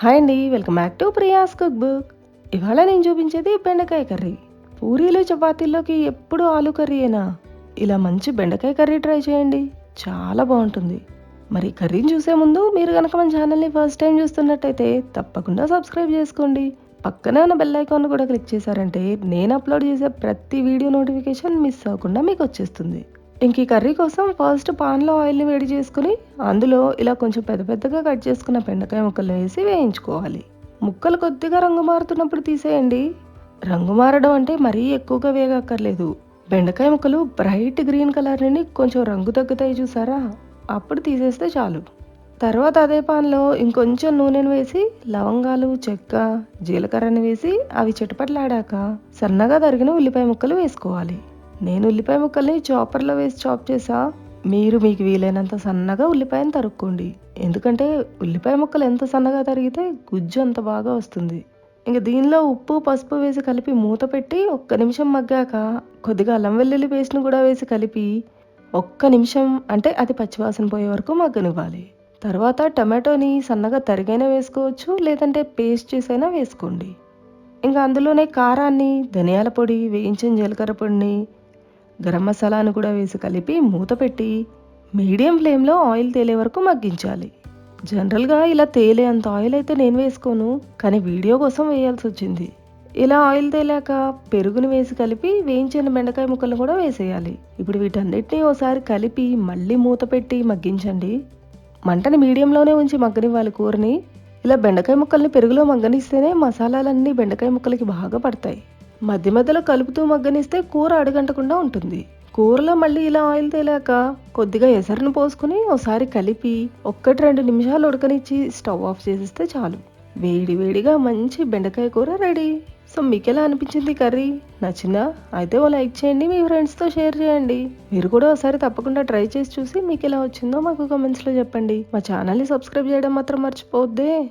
Hi అండి welcome back to Priya's cook book ఇవాళ నేను చూపించేది బెండకాయ కర్రీ. పూరీలు చపాతీల్లోకి ఎప్పుడు ఆలు కర్రీయేనా? ఇలా మంచి బెండకాయ కర్రీ ట్రై చేయండి చాలా బాగుంటుంది. మరి కర్రీని చూసే ముందు మీరు కనుక మన ఛానల్ని ఫస్ట్ టైం చూస్తున్నట్టయితే తప్పకుండా సబ్స్క్రైబ్ చేసుకోండి. పక్కనే ఉన్న బెల్ ఐకాన్ కూడా క్లిక్ చేశారంటే నేను అప్లోడ్ చేసే ప్రతి వీడియో నోటిఫికేషన్ మిస్ అవ్వకుండా మీకు వచ్చేస్తుంది. ఇంక ఈ కర్రీ కోసం ఫస్ట్ పాన్లో ఆయిల్ని వేడి చేసుకుని అందులో ఇలా కొంచెం పెద్ద పెద్దగా కట్ చేసుకున్న బెండకాయ ముక్కలు వేసి వేయించుకోవాలి. ముక్కలు కొద్దిగా రంగు మారుతున్నప్పుడు తీసేయండి. రంగు మారడం అంటే మరీ ఎక్కువగా వేగక్కర్లేదు. బెండకాయ ముక్కలు బ్రైట్ గ్రీన్ కలర్ నుండి కొంచెం రంగు తగ్గుతాయి చూసారా? అప్పుడు తీసేస్తే చాలు. తర్వాత అదే పాన్లో ఇంకొంచెం నూనెను వేసి లవంగాలు చెక్క జీలకర్రని వేసి అవి చిటపట్లాడాక సన్నగా తరిగిన ఉల్లిపాయ ముక్కలు వేసుకోవాలి. నేను ఉల్లిపాయ ముక్కల్ని చాపర్లో వేసి చాప్ చేసా. మీరు మీకు వీలైనంత సన్నగా ఉల్లిపాయను తరుక్కోండి. ఎందుకంటే ఉల్లిపాయ ముక్కలు ఎంత సన్నగా తరిగితే గుజ్జు అంత బాగా వస్తుంది. ఇంకా దీనిలో ఉప్పు పసుపు వేసి కలిపి మూత పెట్టి ఒక్క నిమిషం మగ్గాక కొద్దిగా అల్లం వెల్లుల్లి పేస్ట్ను కూడా వేసి కలిపి ఒక్క నిమిషం అంటే అది పచ్చివాసన పోయే వరకు మగ్గనివ్వాలి. తర్వాత టమాటోని సన్నగా తరిగైనా వేసుకోవచ్చు లేదంటే పేస్ట్ చేసైనా వేసుకోండి. ఇంకా అందులోనే కారాన్ని ధనియాల పొడి వేయించిన జీలకర్ర పొడిని గరం మసాలాను కూడా వేసి కలిపి మూత పెట్టి మీడియం ఫ్లేమ్లో ఆయిల్ తేలే వరకు మగ్గించాలి. జనరల్గా ఇలా తేలే అంత ఆయిల్ అయితే నేను వేసుకోను కానీ వీడియో కోసం వేయాల్సి వచ్చింది. ఇలా ఆయిల్ తేలాక పెరుగుని వేసి కలిపి వేయించిన బెండకాయ ముక్కలు కూడా వేసేయాలి. ఇప్పుడు వీటన్నిటిని ఓసారి కలిపి మళ్ళీ మూత పెట్టి మగ్గించండి. మంటని మీడియంలోనే ఉంచి మగ్గనివ్వాలి కూరని. ఇలా బెండకాయ ముక్కల్ని పెరుగులో మగ్గనిస్తేనే మసాలాలన్నీ బెండకాయ ముక్కలకి బాగా పడతాయి. మధ్య మధ్యలో కలుపుతూ మగ్గనిస్తే కూర అడుగంటకుండా ఉంటుంది. కూరలో మళ్ళీ ఇలా ఆయిల్ తేలాక కొద్దిగా ఎసరును పోసుకుని ఒకసారి కలిపి ఒక్కటి రెండు నిమిషాలు ఉడకనిచ్చి స్టవ్ ఆఫ్ చేసేస్తే చాలు. వేడి వేడిగా మంచి బెండకాయ కూర రెడీ. సో మీకు ఎలా అనిపించింది కర్రీ? నచ్చినా అయితే ఓ లైక్ చేయండి మీ ఫ్రెండ్స్తో షేర్ చేయండి. మీరు కూడా ఒకసారి తప్పకుండా ట్రై చేసి చూసి మీకు ఎలా వచ్చిందో మాకు కమెంట్స్లో చెప్పండి. మా ఛానల్ని సబ్స్క్రైబ్ చేయడం మాత్రం మర్చిపోద్దే.